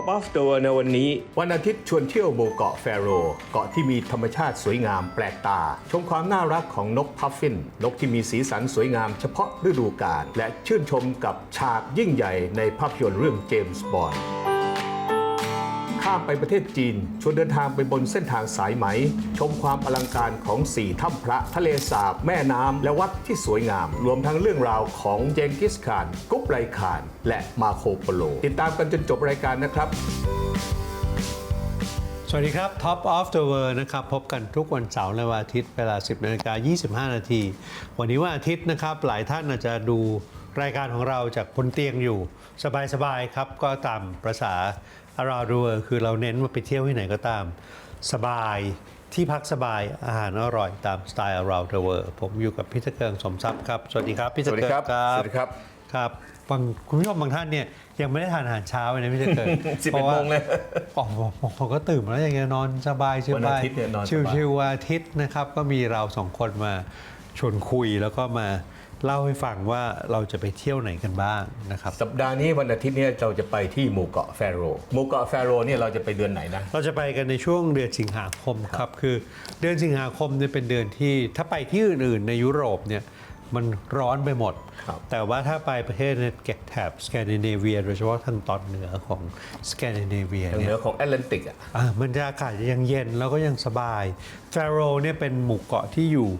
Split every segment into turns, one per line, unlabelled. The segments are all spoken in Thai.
ท็อปออฟตัวในวันนี้
วันอาทิตย์ชวนเที่ยวหมู่เกาะแฟโร เกาะที่มีธรรมชาติสวยงามแปลกตา ชมความน่ารักของนกพัฟฟิน นกที่มีสีสันสวยงามเฉพาะฤดูกาลและชื่นชมกับฉากยิ่งใหญ่ในภาพยนตร์เรื่องเจมส์บอนด์ ข้ามไปประเทศจีน ชวนเดินทางไปบนเส้นทางสายไหม ชมความอลังการของสี่ถ้ำพระทะเลสาบ แม่น้ำและวัดที่สวยงาม รวมทั้งเรื่องราวของเจงกิสข่าน กุ๊บไรข่าน และมาโคโปโล ติดตามกันจนจบรายการนะครับ
สวัสดีครับ Top of the World นะครับ พบกันทุกวันเสาร์และวันอาทิตย์เวลา 10นาฬิกา25 นาที วันนี้วันอาทิตย์นะครับ หลายท่านอาจจะดูรายการของเราจากบนเตียงอยู่ สบายๆครับก็ตามประษา around the world คือเราเน้นว่าไปเที่ยวที่ไหนก็ตาม สบายที่พักสบายอาหารอร่อยตามสไตล์ around the world ผมอยู่กับพี่ตะเกิงสมทรัพย์ครับสวัสดีครับพี่ตะเกิง
สวัสดีครับสวัสดีครับ
ครับบางคุณผู้ชมบางท่านเนี่ยยังไม่ได้ทานอาหารเช้าเลยนะพี่ตะเกิง
11
พราะว่า
โมงเลย
อ๋อบางคนก็ตื่นมาแล้วอย่างเงี้ยนอนสบายชิ
วันอาทิตย์เนี่ยนอนสบาย
ชิวๆวันอาทิตย์นะครับ ก็มีเราสองคนมาชวนคุยแล้วก็มา เล่าให้ฟังว่าเราจะไปเที่ยวไหนกันบ้างนะครับ
สัปดาห์นี้วันอาทิตย์เนี้เราจะไปที่หมู่เกาะแฟโรห์หมู่เกาะแฟโรห์เนี่ยเราจะไปเดือนไหนนะ
เราจะไปกันในช่วงเดือนสิงหาคมครับ คือเดือนสิงหาคมเนี่ยเป็นเดือนที่ถ้าไปที่อื่นๆ ในยุโรปเนี่ยมันร้อนไปหมด
ครับ
แต่ว่าถ้าไปประเทศในแกะแถบสแกนดิเนเวียโดยเฉพาะทางตอนเหนือของสแกนดิเนเวีย
ทาง
เนี่
เหนื
ย
อของแอตแลนติกอะ
อะมันจะอากาศยังเย็นแล้วก็ยังสบายแฟโรเนี่ยเป็นหมู่เกาะที่อยู่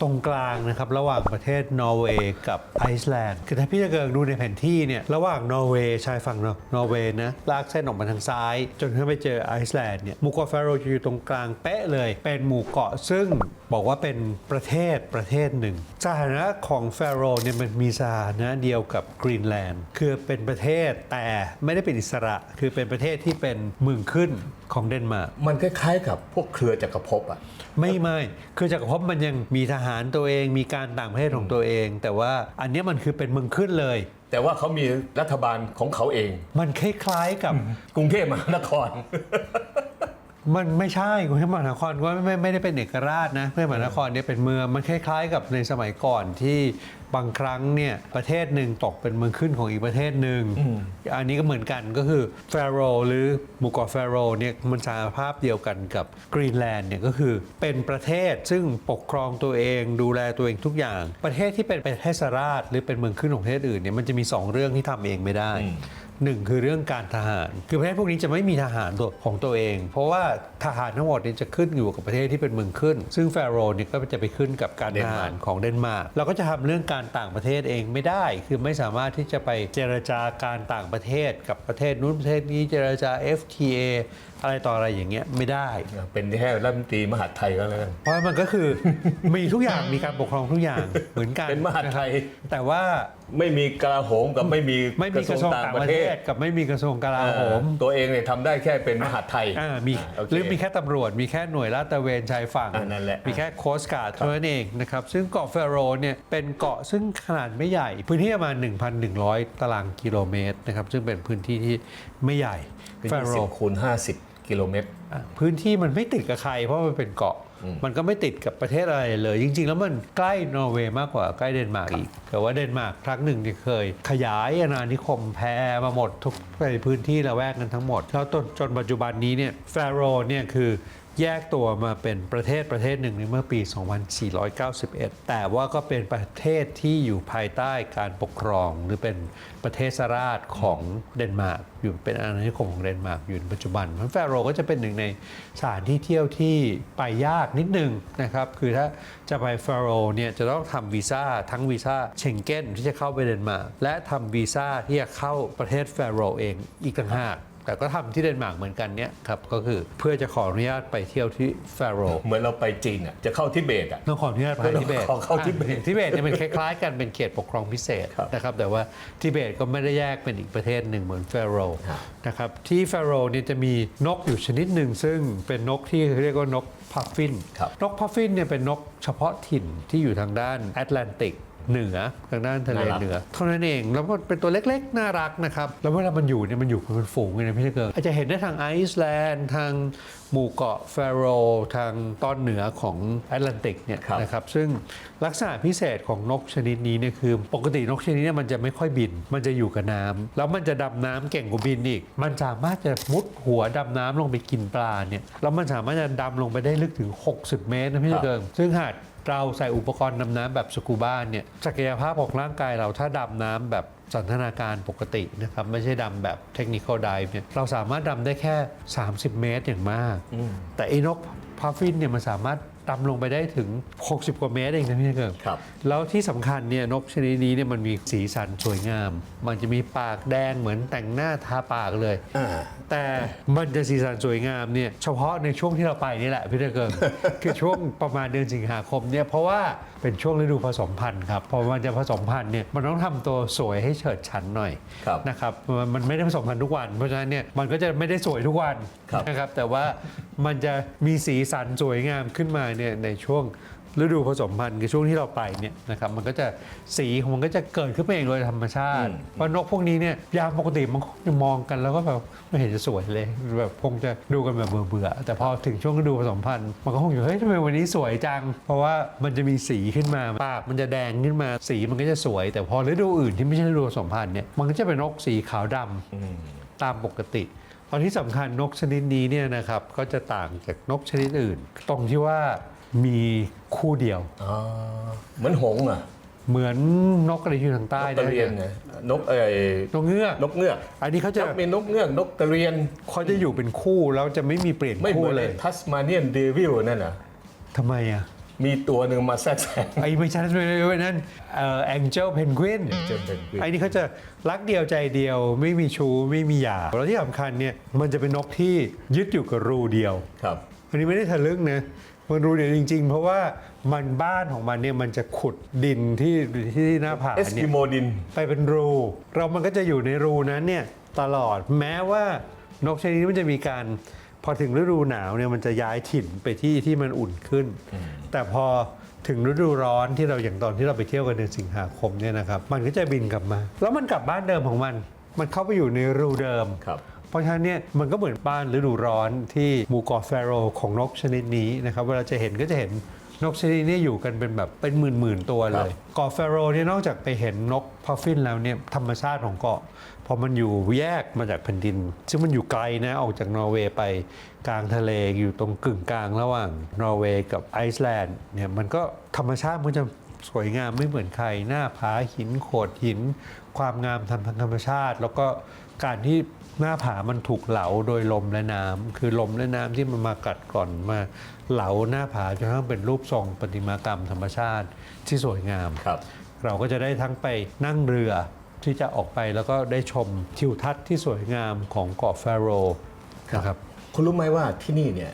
ตรงกลางนะครับระหว่างประเทศนอร์เวย์กับไอซ์แลนด์คือถ้าพี่จะเกิดดูในแผนที่เนี่ยระหว่างนอร์เวย์ชายฝั่งนอร์เวย์นะลากเส้นออกมาทางซ้าย จนขึ้นไปเจอไอซ์แลนด์เนี่ยหมู่เกาะแฟโรจะอยู่ตรงกลางเป๊ะเลย เป็นหมู่เกาะซึ่งบอกว่าเป็นประเทศประเทศหนึ่งสถานะของแฟโรเนี่ยมันมีสถานะเดียวกับกรีนแลนด์คือเป็นประเทศแต่ไม่ได้เป็นอิสระ คือเป็นประเทศที่เป็นเมืองขึ้นของเดนมาร์ก
มันคล้ายๆกับพวกเครือจักรภพอะ
ไม่ไม่คือจักรภพมันยังมีทหารตัวเอง มีการต่างประเทศของตัวเอง แต่ว่าอันเนี้ยมันคือเป็นเมืองขึ้นเลย
แต่ว่าเขามีรัฐบาลของเขาเอง
มันคล้ายๆกับ
กรุงเทพมหานคร
มันไม่ใช่กรุงเทพมหานครก็ไม่ไม่ไม่ได้เป็นเอกราชนะกรุงเทพมหานครเนี่ยเป็นเมืองมันคล้าย ๆ กับในสมัยก่อนที่บางครั้งเนี่ยประเทศหนึ่งตกเป็นเมืองขึ้นของอีกประเทศหนึ่งอันนี้ก็เหมือนกันก็คือแฟโรหรือหมู่เกาะแฟโรเนี่ยมันสารภาพเดียวกันกับกรีนแลนด์เนี่ยก็คือเป็นประเทศซึ่งปกครองตัวเองดูแลตัวเองทุกอย่าง ประเทศที่เป็นประเทศสราช หรือเป็นเมืองขึ้นของประเทศอื่นเนี่ยมันจะมีสองเรื่องที่ทำเองไม่ได้ หนึ่งคือเรื่องการทหาร คือประเทศพวกนี้จะไม่มีทหารตัวของตัวเอง เพราะว่าทหารทั้งหมดเนี่ยจะขึ้นอยู่กับประเทศที่เป็นเมืองขึ้น ซึ่งแฟโรห์เนี่ยก็จะไปขึ้นกับการ
เด
ท
นมา
หา
ร์
ร
ก
ของเดนมาร์กเราก็จะทำเรื่องการต่างประเทศเองไม่ได้ คือไม่สามารถที่จะไปเจรจาการต่างประเทศกับประเทศนู้นประเทศนี้เจรจา FTA อะไรต่ออะไรอย่างเงี้ยไม่ได้
เป็นแค่รัฐมนตรีมหาดไทยก็แล้วกัน
เพราะมันก็คือ มีทุกอย่างมีการปกครองทุกอย่างเหมือนกัน
เป็นมหาดไทย
นะครับแต่ว่า
ไม่มีกลาโหมกับไม่มี
ไม่มีกระทรวงต่างประเทศกับไม่มีกระทรวงกลาโหม
เออตัวเองเนี่ยทำได้แค่เป็นมหาดไทย
อ่ามี
โเค
หรือมีแค่ตำรวจ มีแค่หน่วยลาดตระเวนชายฝั่ง
อ่านั่นแหละ
มีแค่โคสการ์ดเท่านั้นเองนะครับซึ่งเกาะเฟโรเนี่ยเป็นเกาะซึ่งขนาดไม่ใหญ่ พื้นที่ประมาณ 1,100 ตารางกิโลเมตรนะครับซึ่งเป็นพื้นที่ที่ไม่ใหญ่
เป็น
เฟโร
สิบคูณห้าสิบ กิโลเมตร
อะพื้นที่มันไม่ติดกับใคร เพราะมันเป็นเกาะ มันก็ไม่ติดกับประเทศอะไรเลย จริง ๆ แล้วมันใกล้นอร์เวย์มากกว่าใกล้เดนมาร์กอีก แต่ว่าเดนมาร์กครั้งหนึ่งที่เคย ขยายอาณานิคมแพร่มาหมดทุกในพื้นที่ละแวกกันทั้งหมด แล้วจนจนปัจจุบันนี้เนี่ยแฟโรเนี่ยคือ แยกตัวมาเป็นประเทศประเทศหนึ่งในเมื่อปี 2491 แต่ว่าก็เป็นประเทศที่อยู่ภายใต้การปกครอง หรือเป็นประเทศสราชของเดนมาร์กอยู่เป็นอาณานิคมของเดนมาร์กอยู่ในปัจจุบันเพราะแฟโรก็จะเป็นหนึ่งในสถานที่เที่ยวที่ไปยากนิดนึงนะครับ คือถ้าจะไปแฟโรเนี่ยจะต้องทำวีซ่าทั้งวีซ่าเชงเก้นที่จะเข้าไปเดนมาร์กและทำวีซ่าที่จะเข้าประเทศแฟโรเองอีกต่างหาก แต่ก็ทำที่เดนมาร์กเหมือนกันเนี่ยครับก็คือเพื่อจะขออนุญาตไปเที่ยวที่แฟโร
เหมือนเราไปจีนอะจะเข้าทิเบตอะ
ต้องขออนุญาตไปทิเบต
ขอเข้าทิเบต
อะทิเบตเนี่ยมันคล้ายๆกันเป็นเขตปกครองพิเศษ
ครับ
นะครับแต่ว่าทิเบตก็ไม่ได้แยกเป็นอีกประเทศหนึ่งเหมือนเฟโร
ครับ
นะครับที่เฟโรเนี่ยจะมีนกอยู่ชนิดหนึ่งซึ่งเป็นนกที่เรียกว่านกพัฟฟิน
ครับ
นกพัฟฟินเนี่ยเป็นนกเฉพาะถิ่นที่อยู่ทางด้านแอตแลนติก เหนือทางด้านทะเล
น่ารัก
เหนือเท่านั้นเองแล้วมันเป็นตัวเล็กๆ น่ารักนะครับแล้วเวลามันอยู่เนี่ยมันอยู่เป็นฝูงเลยนะพี่เกิร์อาจจะเห็นได้ทางไอซ์แลนด์ทางหมู่เกาะแฟโรทางตอนเหนือของแอตแลนติกเนี่ย
ครับ
นะครับซึ่งลักษณะพิเศษของนกชนิดนี้เนี่ยคือ ปกตินกชนิดเนี้มันจะไม่ค่อยบิน มันจะอยู่กับน้ำแล้วมันจะดำน้ำเก่งกว่าบินอีก มันสามารถจะมุดหัวดำน้ำลงไปกินปลาเนี่ยแล้วมันสามารถจะดำลงไปได้ลึกถึง 60 เมตรนะพี่
ครับ
เกิงซึ่งหาก เราใส่อุปกรณ์ดำน้ำแบบสกูบ้าเนี่ยศักยภาพของร่างกายเราถ้าดำน้ำแบบสันทนาการปกตินะครับ ไม่ใช่ดำแบบเทคนิคอลไดเนี่ยเราสามารถดำได้แค่ 30 เมตรอย่างมาก แต่ไอ้นกพัฟฟินเนี่ยมันสามารถ ดำลงไปได้ถึง 60 กว่าเมตรเองนะพี่เกิง
ครับ
แล้วที่สำคัญเนี่ยนกชนิดนี้เนี่ยมันมีสีสันสวยงาม มันจะมีปากแดงเหมือนแต่งหน้าทาปากเลย
อ่า
แต่มันจะสีสันสวยงามเนี่ยเฉพาะในช่วงที่เราไปนี่แหละพี่เตอร์เกิงคือช่วงประมาณเดือนสิงหาคมเนี่ยเพราะว่าเป็นช่วงฤดูผสมพันธุ์ครับพอมันจะผสมพันธุ์เนี่ยมันต้องทำตัวสวยให้เฉิดฉันหน่อย
ครับ
นะครับมันมันไม่ได้ผสมพันธุ์ทุกวัน เพราะฉะนั้นเนี่ยมันก็จะไม่ได้สวยทุกวัน
ครับ
นะครับแต่ว่ามันจะมีสีสันสวยงามขึ้นมาเนี่ยในช่วงฤดูผสมพันธุ์คือช่วงที่เราไปเนี่ยนะครับมันก็จะสีของมันก็จะเกิดขึ้นมาเองโดยธรรมชาติ
อืม
เพราะนกพวกนี้เนี่ยยามปกติมันคงจะมองกันแล้วก็แบบไม่เห็นจะสวยเลยแบบคงจะดูกันแบบเบื่อๆแต่พอถึงช่วงฤดูผสมพันธุ์มันก็คงอยู่เฮ้ยทำไมวันนี้สวยจัง เพราะว่ามันจะมีสีขึ้นมาปากมันจะแดงขึ้นมาสีมันก็จะสวย แต่พอฤดูอื่นที่ไม่ใช่ฤดูผสมพันธุ์เนี่ยมันก็จะเป็นนกสีขาวดำ
อืม
ตามปกติ ตอนที่สำคัญนกชนิดนี้เนี่ยนะครับก็จะต่างจากนกชนิดอื่น ตรงที่ว่ามีคู่เดียว
อ๋อเหมือนหงส์อะ
เหมือนนกกระเรียนทางใต้
นกกระเรียน
นะ
ไงนกเอ้ย
นกเงือก
นกเงือก
อันนี้เขาจะ
จะมีนกเงือกนกกระเรียน
เขาจะอยู่เป็นคู่แล้วจะไม่มีเปลี่ยน
ไม่เห
คู่
มือน
เล
ไอ้
ย
ทัสมาเนียนเดวิลนั่นน่ะ
ทำไมอะ
มีตัวหนึ่งมาแทรกแซง
ไอ้ไม่ใช่ไม่ใช่นั่นเอ่อแองเจิลเพนกวิน
เจอเป็น
ไอ้นี่เขาจะรักเดียวใจเดียวไม่มีชู้ไม่มีหย่าแล้วที่สำคัญเนี่ยมันจะเป็นนกที่ยึดอยู่กับรูเดียว
ครับ
อันนี้ไม่ได้ทะลึ่งนะมันรูเดียวจริง ๆ เพราะว่ามันบ้านของมันเนี่ยมันจะขุดดินที่ที่หน้าผา
เอส
เนี่
กิ
ย
โมดิน
ไปเป็นรู เรามันก็จะอยู่ในรูนั้นเนี่ยตลอดแม้ว่านกชนิดนี้มันจะมีการ พอถึงฤดูหนาวเนี่ยมันจะย้ายถิ่นไปที่ที่มันอุ่นขึ้น แต่พอถึงฤดูร้อนที่เราอย่างตอนที่เราไปเที่ยวกันเดือนสิงหาคมเนี่ยนะครับมันก็จะบินกลับมา แล้วมันกลับบ้านเดิมของมัน มันเข้าไปอยู่ในรูเดิม
ครับ
เพราะฉะนั้นเนี่ยมันก็เหมือนบ้านฤดูร้อนที่หมู่เกาะแฟโรของนกชนิดนี้นะครับเวลาจะเห็นก็จะเห็น นกชนิดนี้อยู่กันเป็นแบบเป็นหมื่นหมื่นๆตัวเลยเกาะแฟโรเนี่ยนอกจากไปเห็นนกพัฟฟินแล้วเนี่ยธรรมชาติของเกาะพอมันอยู่แยกมาจากแผ่นดิน ซึ่งมันอยู่ไกลนะออกจากนอร์เวย์ไปกลางทะเลอยู่ตรงกึ่งกลางระหว่างนอร์เวย์กับไอซ์แลนด์เนี่ยมันก็ธรรมชาติมันจะสวยงามไม่เหมือนใคร หน้าผาหินโขดหิน ความงามทางธรรมชาติ แล้วก็การที่ หน้าผามันถูกเหลาโดยลมและน้ำคือลมและน้ำที่มันมากัดก่อนมาเหลาหน้าผาจนกระทั่งเป็นรูปทรงประติมากรรมธรรมชาติที่สวยงาม
ครับ
เราก็จะได้ทั้งไปนั่งเรือที่จะออกไปแล้วก็ได้ชมทิวทัศน์ที่สวยงามของเกาะแฟโรนะครับ
คุณรู้ไหมว่าที่นี่เนี่ย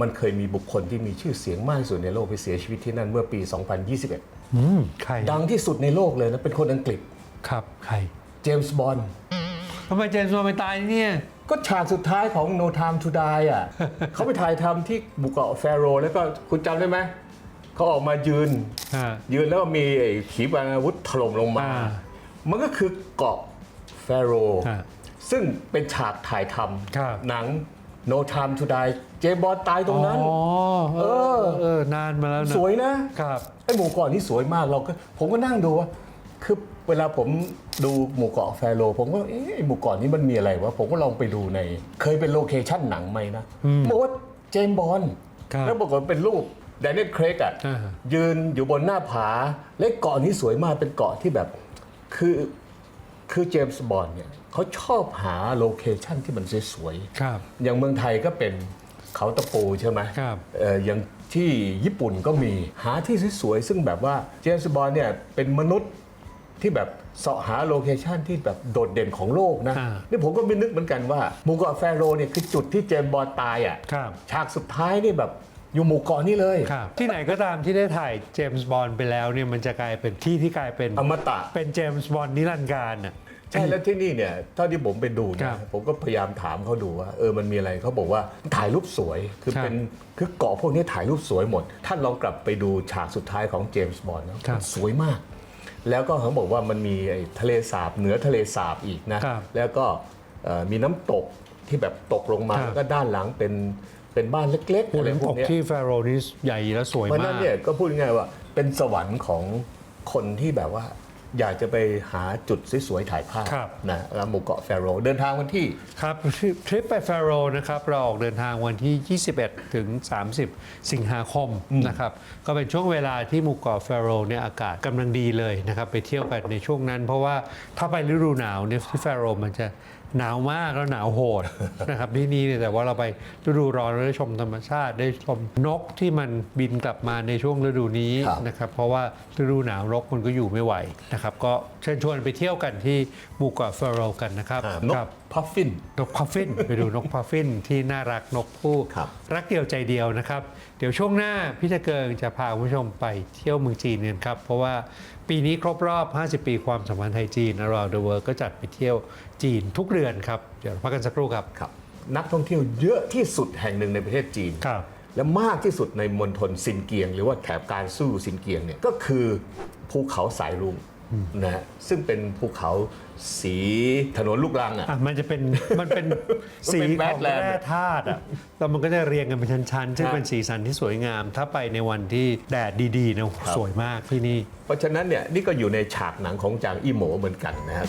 มันเคยมีบุคคลที่มีชื่อเสียงมากที่สุดในโลกไปเสียชีวิตที่นั่นเมื่อปี 2021
อืมใคร
ดังที่สุดในโลกเลยนะเป็นคนอังกฤษ
ครับใคร
เจมส์บอนด์
ทำไมเจมส์บอนด์ไปตายเนี่ย
ก็ฉากสุดท้ายของ No Time to Die อะ เขาไปถ่ายทำที่บุกเกาะแฟโรห์แล้วก็คุณจำได้ไหม เขาออกมายืน
อ่า
ยืนแล้วก็มีไอ้ขีปนาวุธถล่มลงมา
อ่า
มันก็คือเกาะแฟโรห์
อ่า
ซึ่งเป็นฉากถ่ายท
ครับำ
หนัง No Time to Die เจมส์บอนด์ตายตรงนั้น
อ๋อเออ เออ นานมาแล้วนะ
สวยนะ
ครับ
ไอ้หมู่เกาะนี่สวยมากเราก็ผมก็นั่งดูว่า คือเวลาผมดูหมู่เกาะแฟโรห์ผมก็เอ๊ะไอ้หมู่เกาะนี้มันมีอะไรวะผมก็ลองไปดูใน เคยเป็นโลเคชั่นหนังไหมนะบอกว่าเจมส์บอล
ครับ
แล้วบอกว่าเป็นรูปแดเนียลเครกอะ
อ่า
ยืนอยู่บนหน้าผา และเกาะนี้สวยมากเป็นเกาะที่แบบ คือคือเจมส์บอลเนี่ยเขาชอบหาโลเคชั่นที่มันสวยๆ
ครับ
อย่างเมืองไทยก็เป็นเขาตะปูใช่ไหม
ครับ
เอ่ออย่างที่ญี่ปุ่นก็มีหาที่สวยๆซึ่งแบบว่าเจมส์บอลเนี่ยเป็นมนุษย์ ที่แบบเสาะหาโลเคชันที่แบบโดดเด่นของโลกนะ
อ่า
นี่ผมก็ไม่นึกเหมือนกันว่าหมู่เกาะแฟโรห์เนี่ยคือจุดที่เจมส์บอลตายอะ
ครับ
ฉากสุดท้ายนี่แบบอยู่หมู่เกาะนี่เลย
ครับที่ไหนก็ตามที่ได้ถ่ายเจมส์บอนด์ไปแล้วเนี่ยมันจะกลายเป็นที่ที่กลายเป็น
อมตะ
เป็นเจมส์บอนด์นิรันดร์การอะ
ใช่แล้วที่นี่เนี่ยเท่าที่ผมไปดู
ครั
นะ
บ
ผมก็พยายามถามเขาดูว่าเออมันมีอะไรเขาบอกว่าถ่ายรูปสวยคือ
ครับ
เป็นคือเกาะพวกนี้ถ่ายรูปสวยหมด ท่านลองกลับไปดูฉากสุดท้ายของเจมส์บอนด์นะครับมันสวยมาก แล้วก็เขาบอกว่ามันมีไอ้ทะเลสาบเหนือทะเลสาบอีกนะ
ครับ
แล้วก็เอ่อมีน้ำตกที่แบบตกลงมา
ครับ
แล้วก็ด้านหลังเป็นเป็นบ้านเล็กๆ
โอ้
อะไร
น้ำ
พ
ต
ว
ก
กเนี้ย
ที่แฟโรนี่ใหญ่และสวย
เพราะฉะ
มา
นั้
ก
นเนี่ยก็พูดง่ายๆว่าเป็นสวรรค์ของคนที่แบบว่า อยากจะไปหาจุดสวยๆถ่ายภาพ
ครับ
นะแล้วหมู่เกาะแฟโรห์เดินทางวันที่
ครับทริปทริปไปฟาโรนะครับ เราออกเดินทางวันที่ 21 ถึง 30 สิงหาคมนะครับ ก็เป็นช่วงเวลาที่หมู่เกาะฟาโรเนี่ยอากาศกำลังดีเลยนะครับ ไปเที่ยวกันในช่วงนั้น เพราะว่าถ้าไปฤดูหนาวเนี่ยที่ฟาโรมันจะ หนาวมากแล้วหนาวโหดนะครับที่นี่เนี่ยแต่ว่าเราไปฤดูร้อนเราได้ชมธรรมชาติได้ชมนกที่มันบินกลับมาในช่วงฤดูนี้
ครับ
นะครับ เพราะว่าฤดูหนาวนกมันก็อยู่ไม่ไหวนะครับ ก็เชิญชวนไปเที่ยวกันที่หมู่เกาะฟาโรกันนะครับ
อ่านก
ครับ
พัฟฟิน
นกพัฟฟิน ไปดูนกพัฟฟินที่น่ารักนกผู้
ครับ
รักเดียวใจเดียวนะครับ เดี๋ยวช่วงหน้าพี่ตะเกิงจะพาคุณผู้ชมไปเที่ยวเมืองจีนกันครับ เพราะว่าปีนี้ครบรอบ 50 ปีความสัมพันธ์ไทยจีน around the world ก็จัดไปเที่ยวจีนทุกเดือนครับ เดี๋ยวพักกันสักครู่ครับ
ครับ นักท่องเที่ยวเยอะที่สุดแห่งหนึ่งในประเทศจีน
ครับ
และมากที่สุดในมณฑลซินเกียง หรือว่าแถบการสู้ซินเกียงเนี่ยก็คือภูเขาสายรุ้งนะฮะซึ่งเป็นภูเขา สีถนนลูกรังอะ
อะมันจะเป็นมันเป็น
มัน
สี
เป็น
ของ
Badland
แร่ธาตุอะแล้วมันก็จะเรียงกันเป็นชั้นๆซึ่ง
ครับ
เป็นสีสันที่สวยงาม ถ้าไปในวันที่แดดดีๆนะสวยมากที่นี่
เพราะฉะนั้นเนี่ยนี่ก็อยู่ในฉากหนังของจางอี้โหมเหมือนกันนะครับ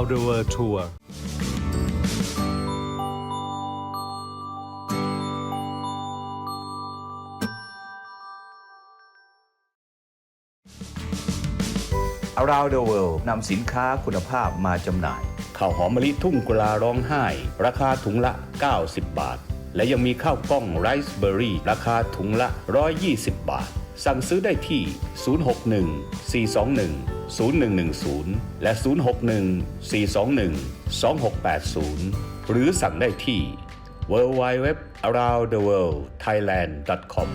the world tour
อารา the World นำสินค้าคุณภาพมาจำหน่าย ข้าวหอมมะลิทุ่งกุลาร้องไห้ ราคาถุงละ 90 บาท และยังมีข้าวกล้องไรซ์เบอร์รี่ ราคาถุงละ 120 บาท สั่งซื้อได้ที่ 061 421 0110 และ 061 421 2680 หรือสั่งได้ที่ www aroundtheworldthailand.com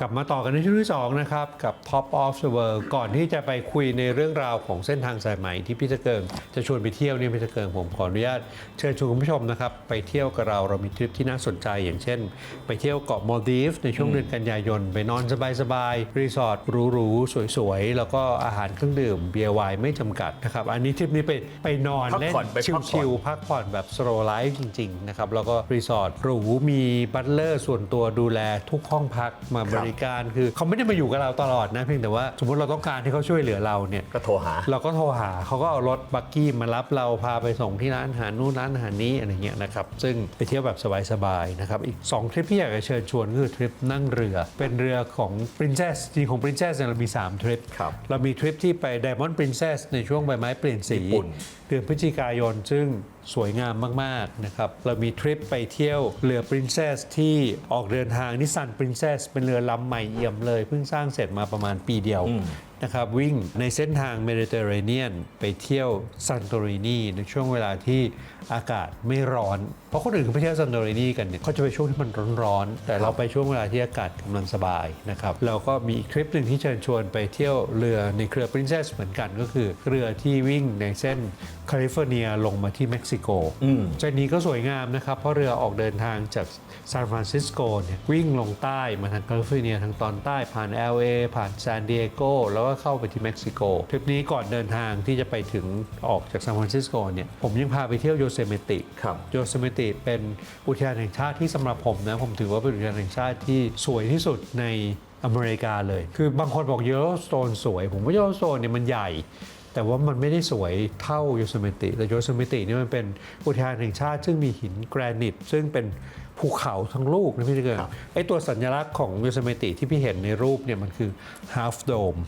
กลับมาต่อกันในช่วงที่2นะครับ กับ Top of the World ก่อนที่จะไปคุยในเรื่องราวของเส้นทางสายไหมที่พี่ตะเกิงจะชวนไปเที่ยวเนี่ยพี่ตะเกิงผมขออนุญาตเชิญชวนคุณผู้ชมนะครับ ไปเที่ยวกับเราเรามีทริปที่น่าสนใจอย่างเช่น ไปเที่ยวเกาะมอลดีฟในช่วงเดือนกันยายน ไปนอนสบายๆรีสอร์ทหรูๆสวยๆ แล้วก็อาหารเครื่องดื่มเบียร์ไวน์ไม่จำกัดนะครับอันนี้ทริปนี้ไปไปนอน
พัก
เล่น
ผ่อนไปพักผ่อน
ชิลๆพักผ่อนแบบสโลไลฟ์จริงๆนะครับแล้วก็รีสอร์ทหรูมีบัตเลอร์ส่วนตัวดูแลทุกห้องพักมาบริการคือเขาไม่ได้มาอยู่กับเราตลอดนะเพียงแต่ว่าสมมติเราต้องการที่เขาช่วยเหลือเราเนี่ย
ก็โทรหา
เราก็โทรหาเขาก็เอารถบักกี้มารับเราพาไปส่งที่ร้านอาหารนู่นร้านอาหารนี้อะไรเงี้ยนะครับซึ่งไปเที่ยวแบบสบายๆนะครับอีก2ทริปที่อยากจะเชิญชวนก็คือทริปนั่งเรือ เป็นเรือของ Princess จริงของ Princess เนี่ยเรามี3ทริป
ครับ
เรามีทริปที่ไป Diamond Princess ในช่วงใบไม้เปลี่ยนสี
ญี่ปุ่น
เดือนพฤศจิกายน ซึ่งสวยงามมาก ๆ นะครับ เรามีทริปไปเที่ยวเรือ Princess ที่ออกเดินทางนิสสัน Princess เป็นเรือลำใหม่เอี่ยมเลย เพิ่งสร้างเสร็จมาประมาณปีเดียว นะครับวิ่งในเส้นทางเมดิเตอร์เรเนียนไปเที่ยวซันโตรินีในช่วงเวลาที่อากาศไม่ร้อน เพราะคนอื่นเขาไปเที่ยวซันโตรินีกันเนี่ยเขาจะไปช่วงที่มันร้อนๆแต่เราไปช่วงเวลาที่อากาศกำลังสบายนะครับแล้วก็มีอีกทริปหนึ่งที่เชิญชวนไปเที่ยวเรือในเครือ Princess เหมือนกันก็คือเรือที่วิ่งในเส้นแคลิฟอร์เนียลงมาที่เม็กซิโกเส้นนี้ก็สวยงามนะครับ เพราะเรือออกเดินทางจากซานฟรานซิสโกเนี่ยวิ่งลงใต้มาทางแคลิฟอร์เนียทางตอนใต้ผ่าน LA ผ่านซานดิเอโกแล้วก็เข้าไปที่เม็กซิโกทริปนี้ก่อนเดินทางที่จะไปถึงออกจากซานฟรานซิสโกเนี่ยผมยังพาไปเที่ยวโยเซเมติ
ครับ
โยเซเมติเป็นอุทยานแห่งชาติที่สำหรับผมนะผมถือว่าเป็นอุทยานแห่งชาติที่สวยที่สุดในอเมริกาเลย คือบางคนบอกเยลโลสโตนสวย ผมว่าเยลโลสโตนเนี่ยมันใหญ่ แต่ว่ามันไม่ได้สวยเท่าโยเซเมติแต่โยเซเมตินี่มันเป็นอุทยานแห่งชาติ ซึ่งมีหินแกรนิต ซึ่งเป็นภูเขาทั้งลูกนะพี่เกิด
ครับ
ไอตัวสัญลักษณ์ของโยเซเมติที่พี่เห็นในรูปเนี่ยมันคือ half dome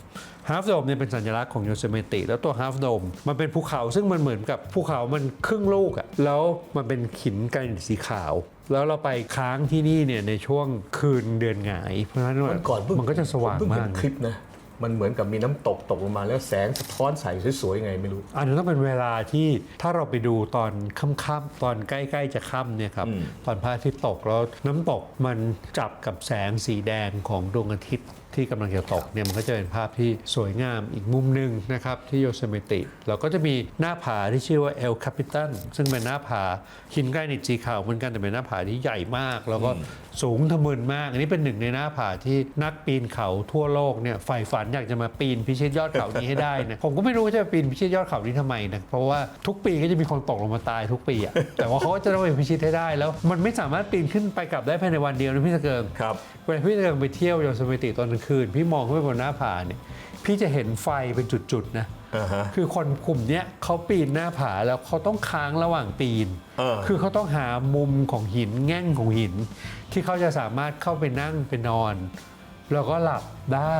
half dome เนี่ยเป็นสัญลักษณ์ของโยเซเมติแล้วตัว half dome มันเป็นภูเขาซึ่งมันเหมือนกับภูเขามันครึ่งลูกอะแล้วมันเป็นหินแกรนิตสีขาว แล้วเราไปค้างที่นี่เนี่ยในช่วงคืนเดือนหงาย เพราะฉะนั้น
วันก่อนเพิ่ง
มันก็จะสว่าง
ผเพิ่ง
มา
เห็
ก
นคลิปนะ มันเหมือนกับมีน้ำตกตกลงมา แล้วแสงสะท้อนใสสวยๆไงไม่รู้
อันนั้นต้องเป็นเวลาที่ถ้าเราไปดูตอนค่ำๆตอนใกล้ๆจะค่ำเนี่ยครับ
อืม
ตอนพระอาทิตย์ตกแล้วน้ำตกมันจับกับแสงสีแดงของดวงอาทิตย์ที่กำลังจะตกเนี่ยมันก็จะเป็นภาพที่สวยงามอีกมุมหนึ่งนะครับที่โยเซมิติ เราก็จะมีหน้าผาที่ชื่อว่าเอลคาปิตันซึ่งเป็นหน้าผาหินแกรนิตสีขาวเหมือนกันแต่เป็นหน้าผาที่ใหญ่มาก แล้วก็สูงทะมึนมาก อันนี้เป็นหนึ่งในหน้าผาที่นักปีนเขาทั่วโลกเนี่ยใฝ่ฝันอยากจะมาปีนพิชิตยอดเขานี้ให้ได้นะผมก็ไม่รู้ว่าจะไปปีนพิชิตยอดเขานี้ทำไมนะเพราะว่าทุกปีก็จะมีคนตกลงมาตายทุกปีอะแต่ว่าเขาก็จะต้องไปพิชิตให้ได้แล้ว มันไม่สามารถปีนขึ้นไปกลับได้ภายในวันเดียวนะพี่สะเกิง
ครับ
เวลาพี่สะเกิงไปเที่ยวโยสมิติตอนกลางคืนพี่มองขึ้นไปบนหน้าผาเนี่ยพี่จะเห็นไฟเป็นจุดๆนะ
อ่าฮะ
คือคนกลุ่มเนี้ยเขาปีนหน้าผาแล้วเขาต้องค้างระหว่างปีน
เออ
คือเขาต้องหามุมของหินแง่งของหิน ที่เขาจะสามารถเข้าไปนั่งไปนอน แล้วก็หลับได้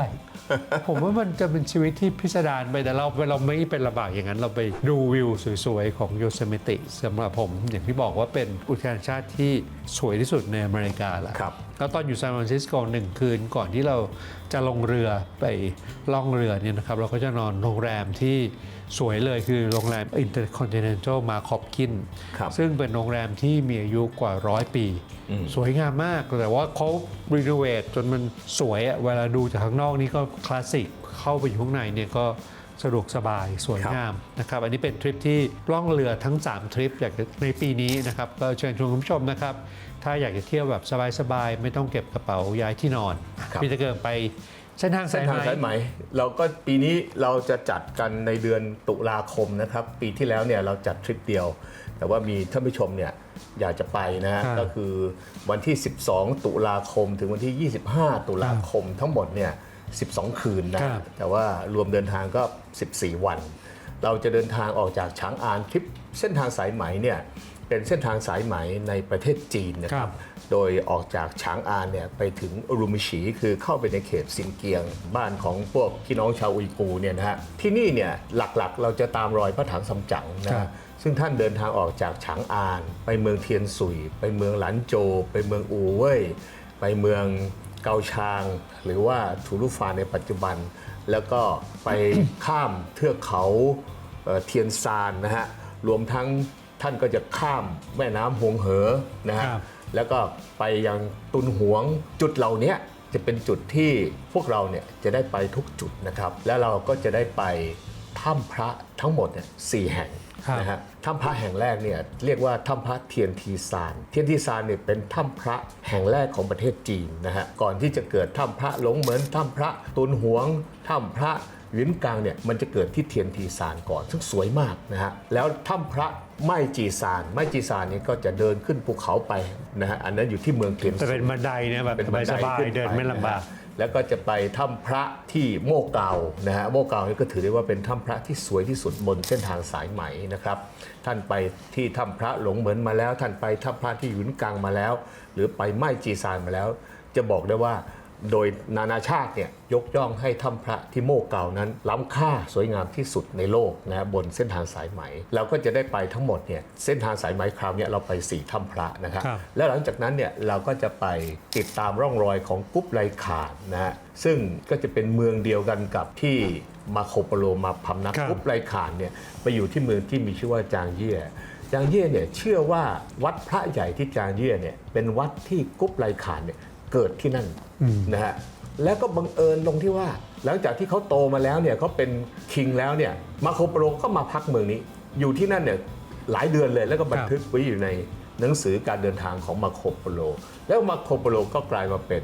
ผมว่ามันจะเป็นชีวิตที่พิสดารไปแต่เราเราไม่เป็นลำบากอย่างนั้น เราไปดูวิวสวยๆ ของโยเซมิติสำหรับผม อย่างที่บอกว่าเป็นอุทยานชาติที่สวยที่สุดในอเมริกาละ
ครับ
แล้วตอนอยู่ซานฟรานซิสโกหนึ่งคืนก่อนที่เราจะลงเรือไปล่องเรือเนี่ยนะครับเราก็จะนอนโรงแรมที่สวยเลยคือโรงแรม Intercontinental m a r k o p k i n
ครับ
ซึ่งเป็นโรงแรมที่มีอายุกว่าร้อยปี
อืม
สวยงามมาก แต่ว่าเขารีโนเวทจนมันสวยอะเวลาดูจากข้างนอกนี่ก็คลาสสิกเข้าไปอยู่ข้างในเนี่ยก็สะดวกสบายสวยงามนะครับ อันนี้เป็นทริปที่ล่องเรือทั้ง 3 ทริปอยากจะในปีนี้นะครับ ก็เชิญชวนคุณผู้ชมนะครับ ถ้าอยากจะเที่ยวแบบสบายๆไม่ต้องเก็บกระเป๋าย้ายที่นอน
ครับ
พี่จะเกินไปเส้นทาง
เส้
สานย
ทางสาย
ไห
ไห
ม
มเราก็ปีนี้เราจะจัดกันในเดือนตุลาคมนะครับ ปีที่แล้วเนี่ยเราจัดทริปเดียว แต่ว่ามีท่านผู้ชมเนี่ยอยากจะไปนะฮะ
ครับ
ก็คือวันที่ 12 ตุลาคม ถึงวันที่ 25 ตุลาคมทั้งหมดเนี่ย 12 คืนนะ
ครับ
แต่ว่ารวมเดินทางก็ 14 วัน เราจะเดินทางออกจากฉางอานทริปเส้นทางสายไหมเนี่ย เป็นเส้นทางสายไหมในประเทศจีนนะค
ครั
รับ
บ
โดยออกจากฉางอานเนี่ยไปถึงรูมิฉีคือเข้าไปในเขตซินเกียง บ้านของพวกพี่น้องชาวอุยกูร์เนี่ยนะฮะที่นี่เนี่ยหลักๆ เราจะตามรอยพระถังซัมจั๋งนะ
ครั
ฮะ
บ
ซึ่งท่านเดินทางออกจากฉางอาน ไปเมืองเทียนซุย ไปเมืองหลันโจ ไปเมืองอูเว่ยไปเมืองเกาชาง หรือว่าทูรุฟานในปัจจุบัน แล้วก็ไปข้ามเทือกเขาเอ่อเทียนซานนะฮะรวมทั้ง ท่านก็จะข้ามแม่น้ำหงเหอนะฮะ
ครับ
แล้วก็ไปยังตุนหวงจุดเหล่านี้จะเป็นจุดที่พวกเราเนี่ยจะได้ไปทุกจุดนะครับ แล้วเราก็จะได้ไปถ้ำพระทั้งหมดเนี่ยสี่แห่ง
ครับ
นะฮะถ้ำพระแห่งแรกเนี่ยเรียกว่าถ้ำพระเทียนทีซานเทียนทีซานเนี่ยเป็นถ้ำพระแห่งแรกของประเทศจีนนะฮะก่อนที่จะเกิดถ้ำพระหลงเหมือนถ้ำพระตุนหวงถ้ำพระ หวินกลางเนี่ยมันจะเกิดที่เทียนทีซานก่อน ซึ่งสวยมากนะฮะแล้วถ้ำพระไม่จีซานไม่จีซานเนี่ยก็จะเดินขึ้นภูเขาไปนะฮะอันนั้นอยู่ที่เมืองเทียน
แต่เป็นบันไดเนี่ยแบบ
เป็นบันได
สบาย
ขึ้
ๆเดินไม่ลำบาก
นะฮะแล้วก็จะไปถ้ำพระที่โม่เกานะฮะโม่เกานี่ก็ถือได้ว่าเป็นถ้ำพระที่สวยที่สุดบนเส้นทางสายไหมนะครับ ท่านไปที่ถ้ำพระหลงเหมือนมาแล้ว ท่านไปถ้ำพระที่หยุนกังมาแล้ว หรือไปไม้จีซานมาแล้ว จะบอกได้ว่า โดยนานาชาติเนี่ยยกย่องให้ถ้ำพระที่โม่เก่านั้น ล้ำค่าสวยงามที่สุดในโลกนะบนเส้นทางสายไหมเราก็จะได้ไปทั้งหมดเนี่ยเส้นทางสายไหมคราวเนี้ยเราไปสี่ถ้ำพระนะครับ
ครับ
แล้วหลังจากนั้นเนี่ยเราก็จะไปติดตามร่องรอยของกุ๊บไลขานนะฮะซึ่งก็จะเป็นเมืองเดียวกันกับที่มาโคโปโลมาพำนัก
ครับ
กุ๊บไลขานเนี่ยไปอยู่ที่เมืองที่มีชื่อว่าจางเยี่ยจางเยี่ยเนี่ยเชื่อว่าวัดพระใหญ่ที่จางเยี่ยเนี่ยเป็นวัดที่กุ๊บไลขานเนี่ยเกิดที่นั่น นะฮะแล้วก็บังเอิญลงที่ว่า หลังจากที่เขาโตมาแล้วเนี่ยเขาเป็นคิงแล้วเนี่ยมาโคโปโลก็มาพักเมืองนี้ อยู่ที่นั่นเนี่ยหลายเดือนเลยแล้วก็บันทึกไว้อยู่ในหนังสือการเดินทางของมาโคโปโล แล้วมาโคโปโลก็กลายมาเป็น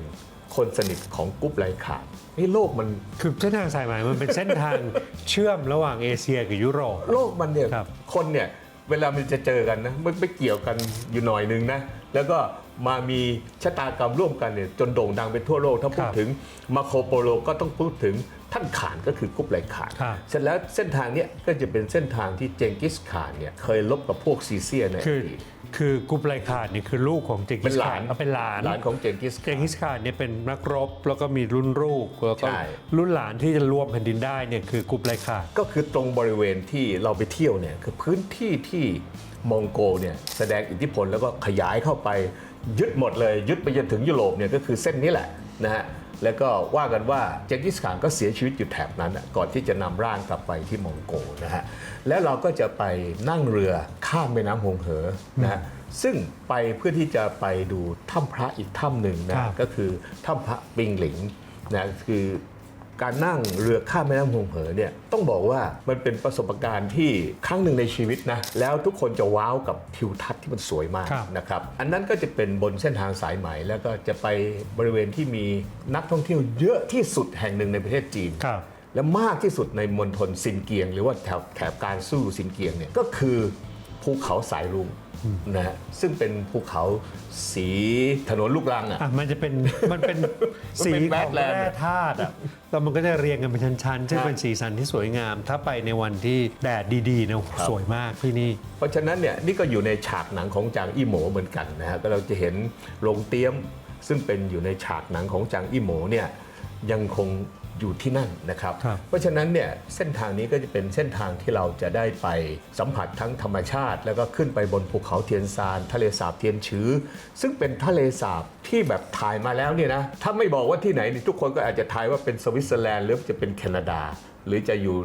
คนสนิทของกุ๊บไลขานนี่โลกมัน
คือเส้นทางสายไหมมันเป็นเส้นทางเชื่อมระหว่างเอเชียกับยุโรป
โลกมันเนี่ย
ครับ
คนเนี่ยเวลามันจะเจอกันนะมันไม่เกี่ยวกันอยู่หน่อยนึงนะแล้วก็ มามีชะตากรรมร่วมกันเนี่ยจนโด่งดังไปทั่วโลก ถ้าพูดถึงมาโคโปโลก็ต้องพูดถึงท่านขานก็คือกุ๊บไลขาน
ครับ
เสร็จแล้วเส้นทางเนี้ยก็จะเป็นเส้นทางที่เจงกิสข่านเนี่ยเคยลบกับพวกซีเซียในอ
คือ
ดีต
คือกรุ๊ปไลคานเนี่ยคือลูกของเจง
เป็
กิ
น
ส
หลา
ข่านนเอาเป็นหลาน
หลานของเจงกิส
เจงกิสข่านเนี่ยเป็นนักรบแล้วก็มีรุ่นลูกแล้วก็
ใช่
รุ่นหลานที่จะรวมแผ่นดินได้เนี่ยคือกรุ๊ปไลคาน
ก็คือตรงบริเวณที่เราไปเที่ยวเนี่ยคือพื้นที่ที่มองโกเนี่ยแสดงอิทธิพลแล้วก็ขยายเข้าไป ยึดหมดเลยยึดไปจนถึงยุโรปเนี่ยก็คือเส้นนี้แหละนะฮะแล้วก็ว่ากันว่าเจงกิสข่านก็เสียชีวิตอยู่แถบนั้นน่ะก่อนที่จะนำร่างกลับไปที่มองโกนะฮะแล้วเราก็จะไปนั่งเรือข้ามแม่น้ำหงเหอนะฮะซึ่งไปเพื่อที่จะไปดูถ้ำพระอีกถ้ำหนึ่งนะ
ครั
ฮะ
บ
ก็คือถ้ำพระปิงหลิงนะคือ การนั่งเรือข้ามแม่น้ำหงเหอเนี่ยต้องบอกว่ามันเป็นประสบการณ์ที่ครั้งหนึ่งในชีวิตนะแล้วทุกคนจะว้าวกับทิวทัศน์ที่มันสวยมาก
ครับ
นะครับอันนั้นก็จะเป็นบนเส้นทางสายไหม แล้วก็จะไปบริเวณที่มีนักท่องเที่ยวเยอะที่สุดแห่งหนึ่งในประเทศจีน
ครับ
และมากที่สุดในมณฑลซินเกียง หรือว่าแถบแถบการสู้ซินเกียงเนี่ยก็คือภูเขาสายรุ้ง นะฮะซึ่งเป็นภูเขาสีถนนลูกรังอะ
อะมันจะเป็นมันเป็น
มัน
สี
เป็น
ของ
Badland
แร่ธาตุอะแล้วมันก็จะเรียงกันเป็นชั้นๆซึ่งเป็นสีสันที่สวยงาม ถ้าไปในวันที่แดดดีๆนะสวยมากที่นี่
เพราะฉะนั้นเนี่ยนี่ก็อยู่ในฉากหนังของจางอี้โหมเหมือนกันนะฮะก็เราจะเห็นโรงเตี้ยม ซึ่งเป็นอยู่ในฉากหนังของจางอี้โหมเนี่ยยังคง อยู่ที่นั่นนะครับ
ครับ
เพราะฉะนั้นเนี่ยเส้นทางนี้ก็จะเป็นเส้นทางที่เราจะได้ไปสัมผัสทั้งธรรมชาติ แล้วก็ขึ้นไปบนภูเขาเทียนซานทะเลสาบเทียนชื้อ ซึ่งเป็นทะเลสาบที่แบบถ่ายมาแล้วเนี่ยนะถ้าไม่บอกว่าที่ไหนนี่ทุกคนก็อาจจะทายว่าเป็นสวิตเซอร์แลนด์หรือจะเป็นแคนาดา หรือจะอยู่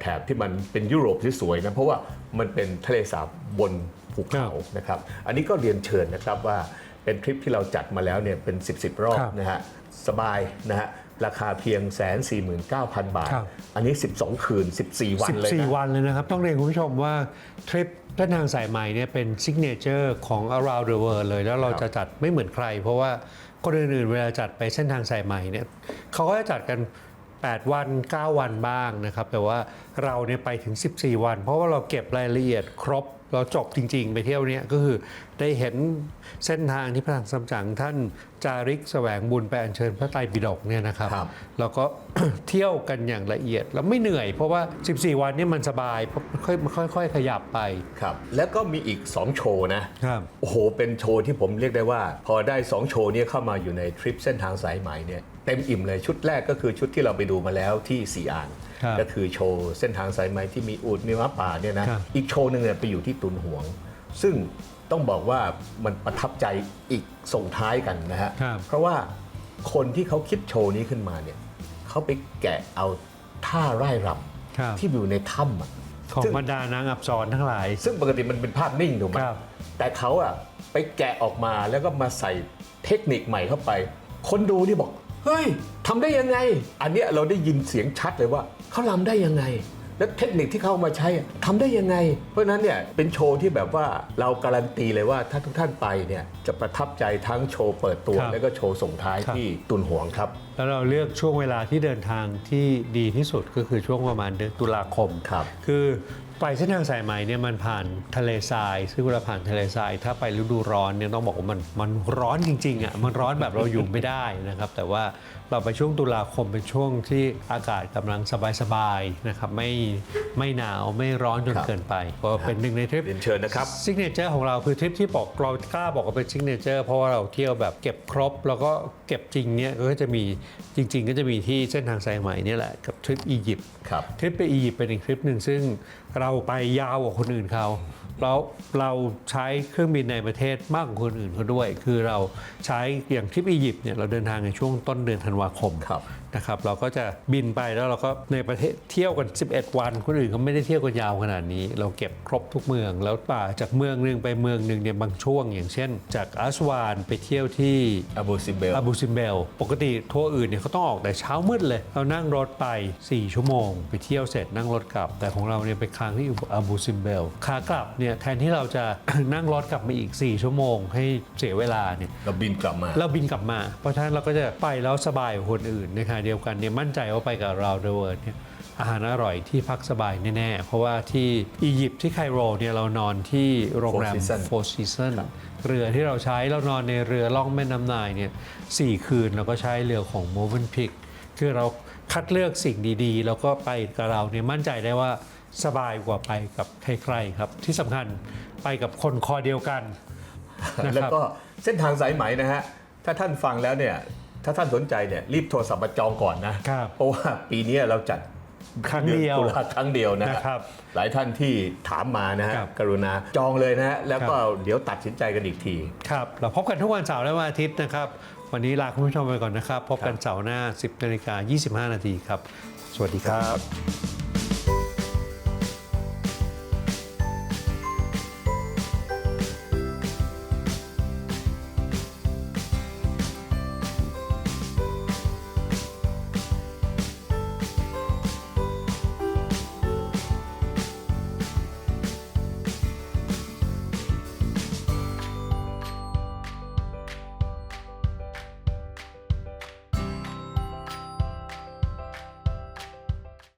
แถบๆที่มันเป็นยุโรปที่สวยนะเพราะว่ามันเป็นทะเลสาบบนภูเขานะครับอันนี้ก็เรียนเชิญนะครับว่าเป็นทริปที่เราจัดมาแล้วเนี่ยเป็น 10บสรอบ
ครับ
นะฮะสบายนะฮะ ราคาเพียงแสนสี่หมื่นเก้าพันบาท
ครับ
อันนี้ 12 คืน 14 วันเลยนะ
14วันเลยนะครับ ต้องเรียนคุณผู้ชมว่า ทริปเส้นทางสายใหม่เนี่ยเป็นซิกเนเจอร์ของ around the world เลย แล้วเรา
ครับ
จะจัดไม่เหมือนใคร เพราะว่าคนอื่นๆเวลาจัดไปเส้นทางสายใหม่เนี่ยเขาก็จะจัดกัน 8 วัน 9 วันบ้างนะครับ แต่ว่าเราเนี่ยไปถึง 14 วัน เพราะว่าเราเก็บรายละเอียดครบ เราจบจริงๆ ไปเที่ยวเนี่ยก็คือได้เห็นเส้นทางที่พระสัมจังท่านจาริกแสวงบุญไปอัญเชิญพระไตรปิฎกเนี่ยนะครับ
ครับ
แล้วก็เที่ยวกันอย่างละเอียดแล้วไม่เหนื่อยเพราะว่า 14 วันเนี่ยมันสบายเพราะค่อยค่อยๆ ขยับไป
ครับ แล้วก็มีอีก 2 โชว์นะ
ครับ
โอ้โห เป็นโชว์ที่ผมเรียกได้ว่า พอได้ 2 โชว์เนี้เข้ามาอยู่ในทริปเส้นทางสายไหมเนี่ยเต็มอิ่มเลยชุดแรกก็คือชุดที่เราไปดูมาแล้วที่สีอาน
ครับ
ก็คือโชว์เส้นทางสายไหมที่มีอูดมีม้าป่าเนี่ยนะครับอีกโชว์หนึ่งเนี่ยไปอยู่ที่ตุนหวง ซึ่งต้องบอกว่ามันประทับใจอีกส่งท้ายกันนะฮะ
ครับ
เพราะว่าคนที่เขาคิดโชว์นี้ขึ้นมาเนี่ยเขาไปแกะเอาท่าไร่ร
ครับำ
ที่อยู่ในถ้ำอะ
ของ
ซึ่ง
บรรดานางอับสรทั้งหลาย
ซึ่งปกติมันเป็นภาพนิ่งถูกไหม
ครับ
แต่เขาอะไปแกะออกมาแล้วก็มาใส่เทคนิคใหม่เข้าไป คนดูนี่บอก เฮ้ยทำได้ยังไง อันเนี้ยเราได้ยินเสียงชัดเลยว่าเขาลำได้ยังไง และเทคนิคที่เขาเอามาใช้อะทำได้ยังไง เพราะฉะนั้นเนี่ยเป็นโชว์ที่แบบว่าเราการันตีเลยว่าถ้าทุกท่านไปเนี่ยจะประทับใจทั้งโชว์เปิดตัว
ครับ
แล้วก็โชว์ส่งท้าย
ครับ
ที่ตุนหวงครับ
แล้วเราเลือกช่วงเวลาที่เดินทางที่ดีที่สุดก็คือช่วงประมาณเดือนตุลาคม
ครับ
คือ ไปเส้นทางสายไหมเนี่ยมันผ่านทะเลทราย ซึ่งเวลาผ่านทะเลทรายถ้าไปฤดูร้อนเนี่ยต้องบอกว่ามันมันร้อนจริงๆอะมันร้อนแบบเราอยู่ไม่ได้นะครับแต่ว่าเราไปช่วงตุลาคมเป็นช่วงที่อากาศกำลังสบายๆนะครับไม่ไม่หนาวไม่ร้อนจน
ครับ
เกินไปก็เป็นหนึ่งในทริป
เรียนเชิญนะครับ
ซิกเนเจอร์ของเราคือทริปที่บอกเรากล้าบอกว่าเป็นซิกเนเจอร์เพราะว่าเราเที่ยวแบบเก็บครบ แล้วก็เก็บจริงเนี่ยก็จะมีจริง ๆ ก็จะมีที่เส้นทางสายไหมเนี่ยแหละกับทริปอียิปต์
ครับ
ทริปไปอียิปต์เป็นอีกทริปหนึ่งซึ่ง เราไปยาวกว่าคนอื่นเขาเราเราใช้เครื่องบินในประเทศมากกว่าคนอื่นเขาด้วย คือเราใช้อย่างทริปอียิปต์เนี่ยเราเดินทางในช่วงต้นเดือนธันวาคม
ค
นะครับเราก็จะบินไปแล้วเราก็ในประเทศเที่ยวกัน 11 วันคนอื่นเขาไม่ได้เที่ยวกันยาวขนาดนี้ เราเก็บครบทุกเมือง แล้วป่าจากเมืองหนึ่งไปเมืองหนึ่งเนี่ยบางช่วง อย่างเช่น จากอัสวานไปเที่ยวที่
อาบูซิเบล
อาบูซิมเบลปกติทัวร์อื่นเนี่ยเขาต้องออกแต่เช้ามืดเลย เรานั่งรถไป 4 ชั่วโมง ไปเที่ยวเสร็จนั่งรถกลับ แต่ของเราเนี่ยไปค้างที่อาบูซิมเบลขากลับเนี่ยแทนที่เราจะนั่งรถกลับมาอีก 4 ชั่วโมง ให้เสียเวลาเนี่ย
เราบินกลับมา
เราบินกลับมา เพราะฉะนั้นเราก็จะไปแล้วสบายกว่าคนอื่นในขณะเดียวกันเนี่ยมั่นใจว่าไปกับเราเดเวิร์ดเนี่ยอาหารอร่อยที่พักสบายแน่ ๆ เพราะว่าที่อียิปต์ที่ไคโรเนี่ยเรานอนที่โรงแรม
Four Seasons
Four Seasons เรือที่เราใช้เรานอนในเรือล่องแม่น้ำนายเนี่ยสี่คืนเราก็ใช้เรือของ m o v e n p i c คือเราคัดเลือกสิ่งดีๆ แล้วก็ไปกับเราเนี่ยมั่นใจได้ว่าสบายกว่าไปกับใครๆครับ ที่สำคัญไปกับคนคอเดียวกันนะครับ
แล้วก็เส้นทางสายไหมนะฮะถ้าท่านฟังแล้วเนี่ย ถ้าท่านสนใจเนี่ยรีบโทรศัพท์มาจองก่อนนะ
ครับ
เพราะว่าปีนี้เราจัด
ครั้งเดียว
อนตุลาครั้งเดียวนะฮะ
นะครับ
หลายท่านที่ถามมานะฮะ
ครับ
กรุณาจองเลยนะฮะแล้วก็
ครับ
เดี๋ยวตัดสินใจกันอีกที
ครับ เราพบกันทุกวันเสาร์และวันอาทิตย์นะครับ วันนี้ลาคุณผู้ชมไปก่อนนะครับ พบกันเสาร์หน้า 10นาฬิกา25 นาทีครับ สวัสดีครับ